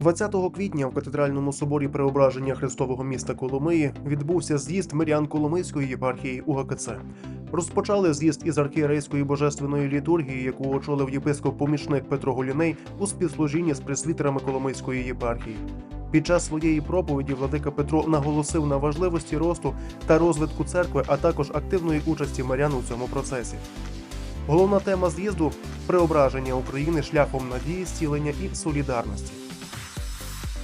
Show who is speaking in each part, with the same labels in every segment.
Speaker 1: 20 квітня в катедральному соборі Преображення Христового міста Коломиї відбувся з'їзд мирян Коломийської єпархії УГКЦ. Розпочали з'їзд із архієрейської божественної літургії, яку очолив єпископ-помічник Петро Голіней у співслужінні з пресвітерами Коломийської єпархії. Під час своєї проповіді владика Петро наголосив на важливості росту та розвитку церкви, а також активної участі мирян у цьому процесі. Головна тема з'їзду преображення України шляхом надії, зцілення і солідарності.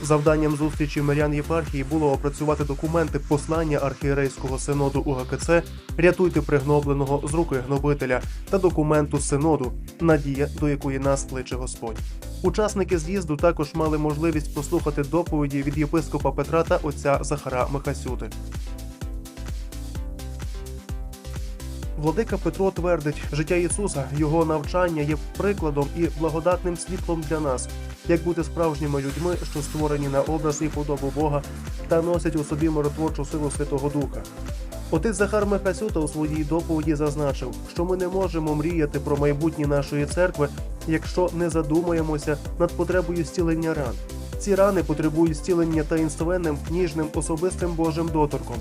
Speaker 1: Завданням зустрічі мирян єпархії було опрацювати документи послання архієрейського синоду УГКЦ Рятуйте пригнобленого з руки гнобителя та документу синоду Надія, до якої нас кличе Господь. Учасники з'їзду також мали можливість послухати доповіді від єпископа Петра та отця Захара Михасюти. Владика Петро твердить, життя Ісуса, його навчання є прикладом і благодатним світлом для нас, як бути справжніми людьми, що створені на образ і подобу Бога та носять у собі миротворчу силу Святого Духа. Отець Захар Михасюта у своїй доповіді зазначив, що ми не можемо мріяти про майбутнє нашої церкви, якщо не задумаємося над потребою зцілення ран. Ці рани потребують зцілення таїнственним, ніжним, особистим Божим доторком.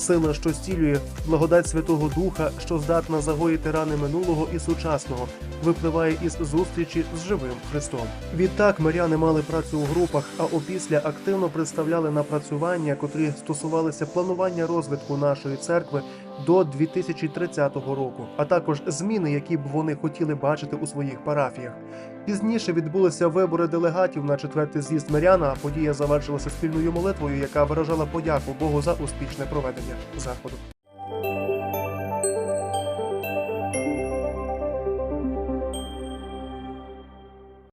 Speaker 1: Сила, що зцілює, благодать Святого Духа, що здатна загоїти рани минулого і сучасного, випливає із зустрічі з живим Христом. Відтак миряни мали працю у групах, а опісля активно представляли напрацювання, котрі стосувалися планування розвитку нашої церкви до 2030 року, а також зміни, які б вони хотіли бачити у своїх парафіях. Пізніше відбулися вибори делегатів на четвертий з'їзд миряна. а Подія завершилася спільною молитвою, яка виражала подяку Богу за успішне проведення заходу.